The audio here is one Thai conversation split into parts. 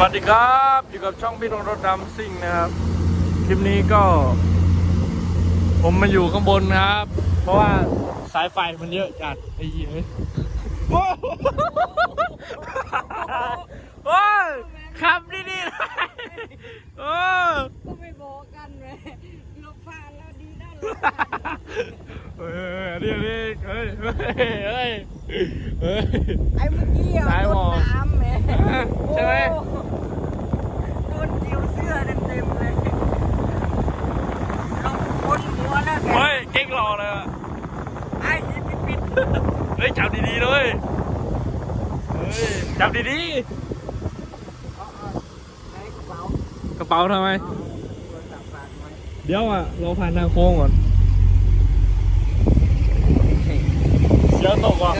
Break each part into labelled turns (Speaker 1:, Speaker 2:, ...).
Speaker 1: วัสดีครับอยู่กับช่องพี่นงรถดำซิ่งนะครับคลิปนี้ก็ ผมมาอยู่ข้างบนนะครับ เพราะว่าสายไฟมันเยอะจัดไอ้เหี้ยโอ้โหโอ้ยขับดีๆนะโอ้
Speaker 2: ก็ไม่บอกกันเลยลบผ่านแล้วดีด้าน
Speaker 1: เฮ้ยเรียกเรียกเฮ้ยเฮ้ยเฮ้ยเฮ้ย
Speaker 2: ไอ้เมื่อกี้อะ
Speaker 1: สายหมอนก
Speaker 2: น้ำแหม
Speaker 1: ใช่ไหม
Speaker 2: โดนเจียวเสื้อเต็มๆเลยลงพ้นหัวแล้วแก
Speaker 1: เฮ้ยเก่งรอเลยอะ
Speaker 2: ไอ้ที่ปิดปิด
Speaker 1: เฮ้ยจับดีๆเลยเฮ้ยจับดี
Speaker 2: ไอ้กระเป๋า
Speaker 1: ๆกระเป๋าทำไม
Speaker 2: เอไว้
Speaker 1: เดี๋ยวอะ เราผ่านทางโค้งก่อนเดี๋ยวตกว่ะ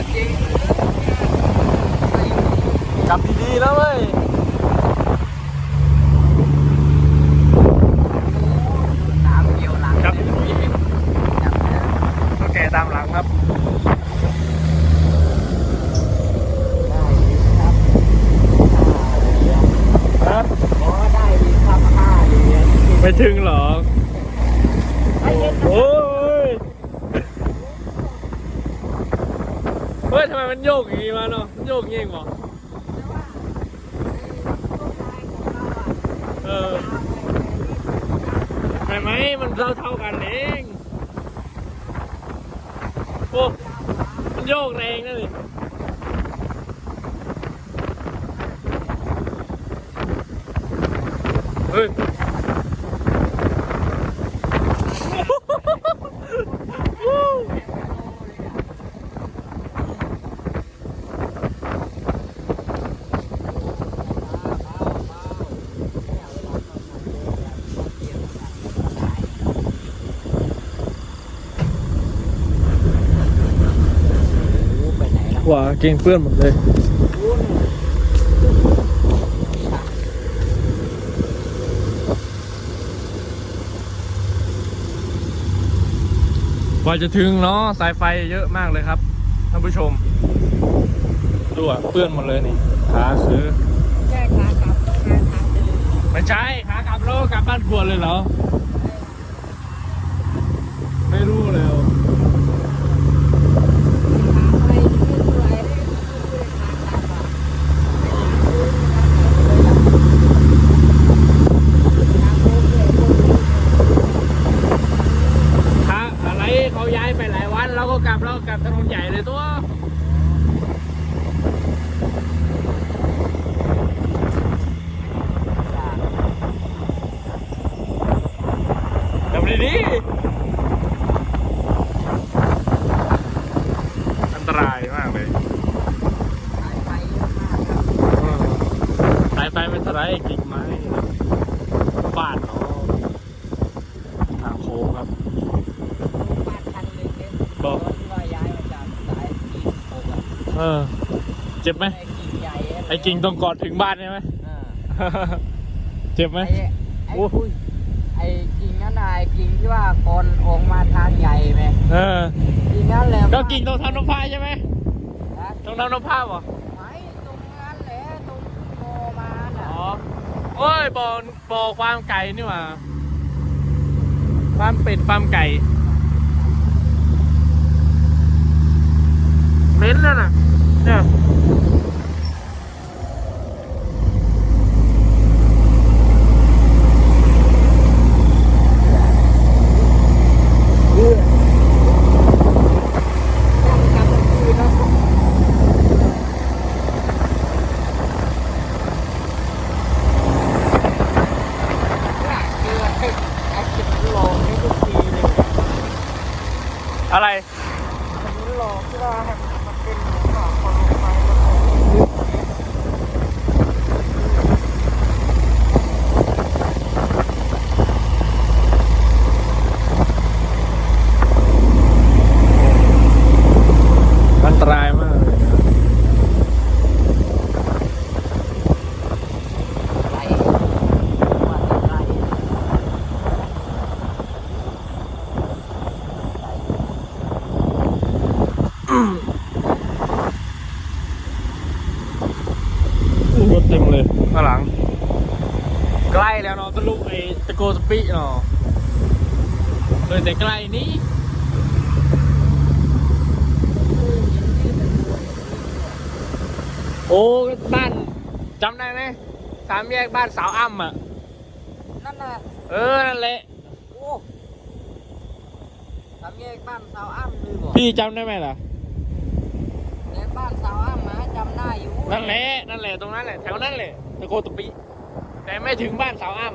Speaker 1: จับดีๆนะเว้ย
Speaker 2: น้ำเกี่ยวหลัง
Speaker 1: จับ
Speaker 2: จับแล้ว
Speaker 1: โอเคตามหลังครับ
Speaker 2: ได้ครับ
Speaker 1: ฮะ
Speaker 2: อ๋อได้ดีครับห้าเหรียญ
Speaker 1: ไม่ถึงหรอกโอ้ยเฮ้ยทำไมมันโยกอย่างงี้วะเนาะมันโยกอย่งงี้เองหรอเออใช่ไหมมันเท่าเท่ากันเองโอ้มันโยกแรงนะนี่เฮ้ย
Speaker 2: ว
Speaker 1: ว่าเก่งเปื้อนหมดเลยกว่าจะถึงเนาะสายไฟเยอะมากเลยครับท่านผู้ชมดูอะเปื้อนหมดเลยนี่ขาคือ
Speaker 2: แก้ขากลับมาทางเดิม
Speaker 1: ไม่ใช่ขากลับแล้วก็กลับบ้านกวนเลยเหรอ ไม่รู้เลยอะ
Speaker 2: ไปไม่สวยเลยขากลับอะ
Speaker 1: ขาอะไรเขาย้ายไปหลายวันเราก็กลับเราก็กลับถนนใหญ่เลยตัว กลับ ดีๆอันตรายมากเลย
Speaker 2: สายไฟเยอะมากครับ
Speaker 1: สายไฟเป็นสไลด์กิ่งไม้ฟาดเนาะทางโค้งครับ
Speaker 2: บ้านคันหนึ่งเนี่ย
Speaker 1: บอก
Speaker 2: ตอนที่ว่าย้ายมาจากสายกิ่งตกอะ
Speaker 1: เออ เจ็บไหม
Speaker 2: ไอ้กิ่งใหญ่ะ
Speaker 1: ไอ้กิ่งตรงก่อนถึงบ้านใช่ไหม
Speaker 2: อ่า
Speaker 1: เจ็บไหม
Speaker 2: ไอ้ไอ้
Speaker 1: โอ้
Speaker 2: คุยไอ้ กิ่งนั่นน่ะไอ้กิ่งที่ว่าก่อนออกมาทางใหญ่ไหม
Speaker 1: เออ
Speaker 2: กิ่งนั่นแหละ
Speaker 1: ก็กิ่งตรงทำนพาใช่ไหม
Speaker 2: นะ
Speaker 1: ตรงทำนพาเหรอ
Speaker 2: ไม่ตรงนั้นแหละตรงโมมาน่ะ
Speaker 1: อ๋อโอ้ยบอลบอความไก่นี่หว่าความเป็ดความไก่เหม็นแล้วน่ะเนี่ย อะไร อันตรายมากเลยนะ ข้างหลัง ใกล้แล้วเนาะตะลุกไอ้ตะโกสปิเนาะเลยแต่ใกล้นี้โอ้บ้านจำได้ไหมสามแยกบ้านสาวอ้ำอะ
Speaker 2: นั่นน่ะ
Speaker 1: เออนั่นแหละ
Speaker 2: โอ้ทำแยกบ้านสาวอ้ำเลยบอก
Speaker 1: พี่จำได้ไหมล่ะ
Speaker 2: แยกบ้านสาวอ้ำมา จำได้อยู่
Speaker 1: นั่นแหละนั่นแหละตรงนั้นแหละแถวนั้นแหละตะโกตะปิแต่ไม่ถึงบ้านสาวอ้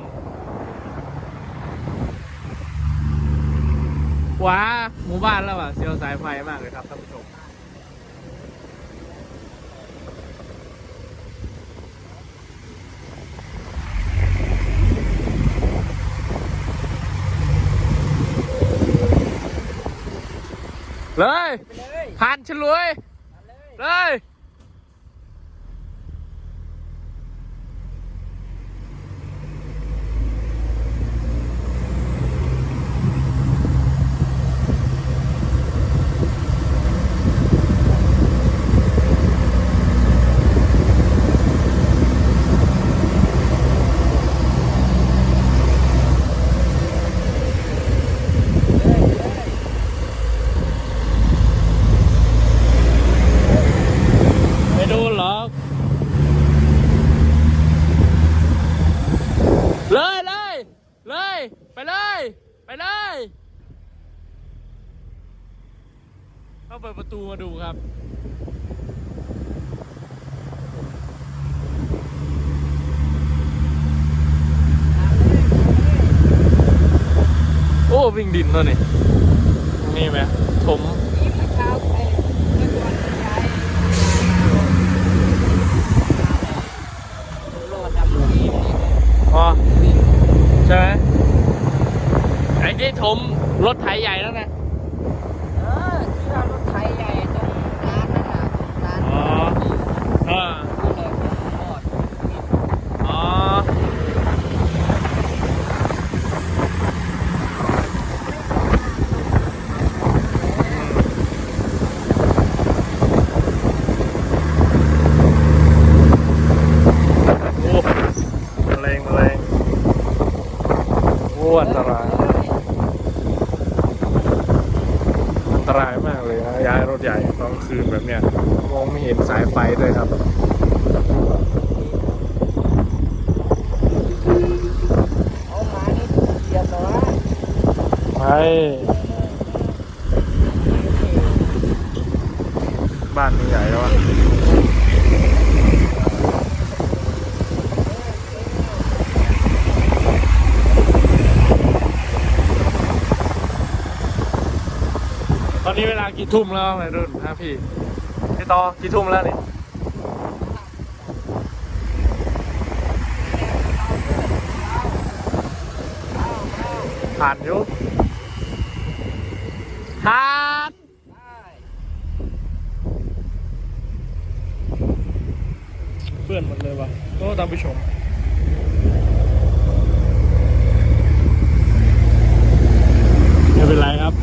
Speaker 1: ำว้าหมู่บ้านแล้วอะเซียวสายไฟมากเลยครับท่านผู้ชมเลย
Speaker 2: ไปเลย
Speaker 1: ผ่านฉลวย
Speaker 2: มาเลย
Speaker 1: เลย ไม่โดนหรอก เลยเลยเลย ไปเลย ไปเลยเข้าเปิดประตูมาดูครับโอ้วิ่งดินแล้วนี่นี่ไหมถม
Speaker 2: นี่มาเช้าไปเมื่อวันย้ายโลดดำทีมนี่
Speaker 1: อ๋อ
Speaker 2: วิ่ง
Speaker 1: ใช่ไหมไอ้ที่ถมรถไถใหญ่แล้วนะ
Speaker 2: เออที่ว่ารถไถใหญ่ตรงร้านนั่นน่ะร้าน
Speaker 1: อ๋อ เออ
Speaker 2: นี่เลยผมรอดวิ่ง
Speaker 1: อ๋อ โอ้มะเร็งมะเร็งโอันตราย อันตรายมากเลยนะย้ายรถใหญ่ตอนคืนแบบเนี้ยมองไม่เห็นสายไฟด้วยครับ
Speaker 2: เอาหมานี่เหยียบเหรอว
Speaker 1: ไม่บ้านนี่ใหญ่แล้วอะ อนนี้เวลากี่ทุ่มแล้ววัยรุ่นฮะพี่พี่ต่อกี่ทุ่มแล้วนี่ผ่านอยู่ผ่านเพื่อนหมดเลยวะก็ตามผู้ชมเป็นไรครับ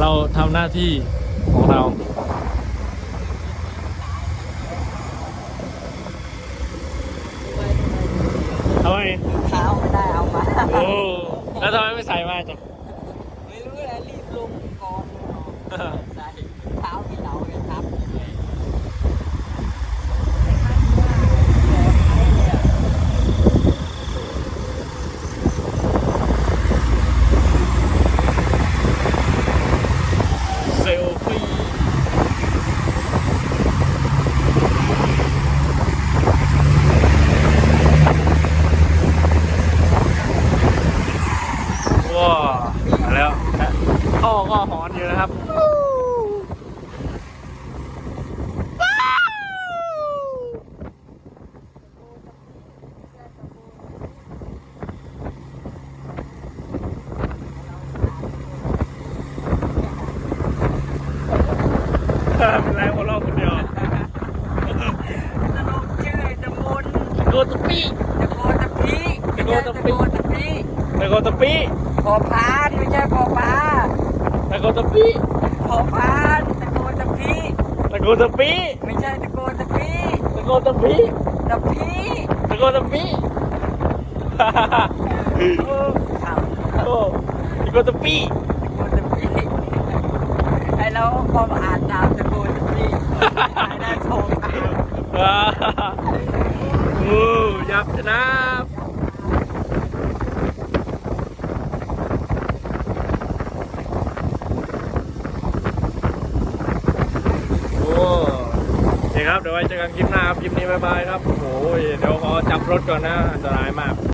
Speaker 1: เราทำห น้าที่ของเราทำไม
Speaker 2: เท้าไม่ได้เอามา
Speaker 1: โอ้แล้วทำไมไม่ใส่มาจ๊ะ
Speaker 2: ไม่รู้เลยรีบลงก่อนใส่เท้าที่เราเนี่ยครับ
Speaker 1: เซลฟี่ว้าวมาแล้วท่อก็หอนอยู่นะครับ เป็นไรคนรอบคนเดียว
Speaker 2: สรุปชื่อตำบล
Speaker 1: โกตะปี
Speaker 2: ตะโกตะพี
Speaker 1: ตะโกตะปิ
Speaker 2: ตะโกตะพี
Speaker 1: ตะโกตะปี
Speaker 2: พอพานไม่ใช่พอปลา
Speaker 1: ตะโกตะปี
Speaker 2: พอพานตะโกตะพี
Speaker 1: ตะโกตะปี
Speaker 2: ไม่ใช่ตะโกตะพี
Speaker 1: ตะโกตะปี
Speaker 2: ตะพี
Speaker 1: ตะโกตะปี
Speaker 2: เออครับ
Speaker 1: โอ้ตะโกตะปี
Speaker 2: ตะโกนตะปี้ ไอเราพอมอ่านตามตะโกนตะปี้ไอ้น่าโชว์ตาม
Speaker 1: ว้าวโอ้ยับชนะโอ้โอเคครับเดี๋ยวไว้เจอกันคลิปหน้าครับคลิปนี้บ๊ายบายครับโอ้ยเดี๋ยวขอจับรถก่อนนะอันตรายมาก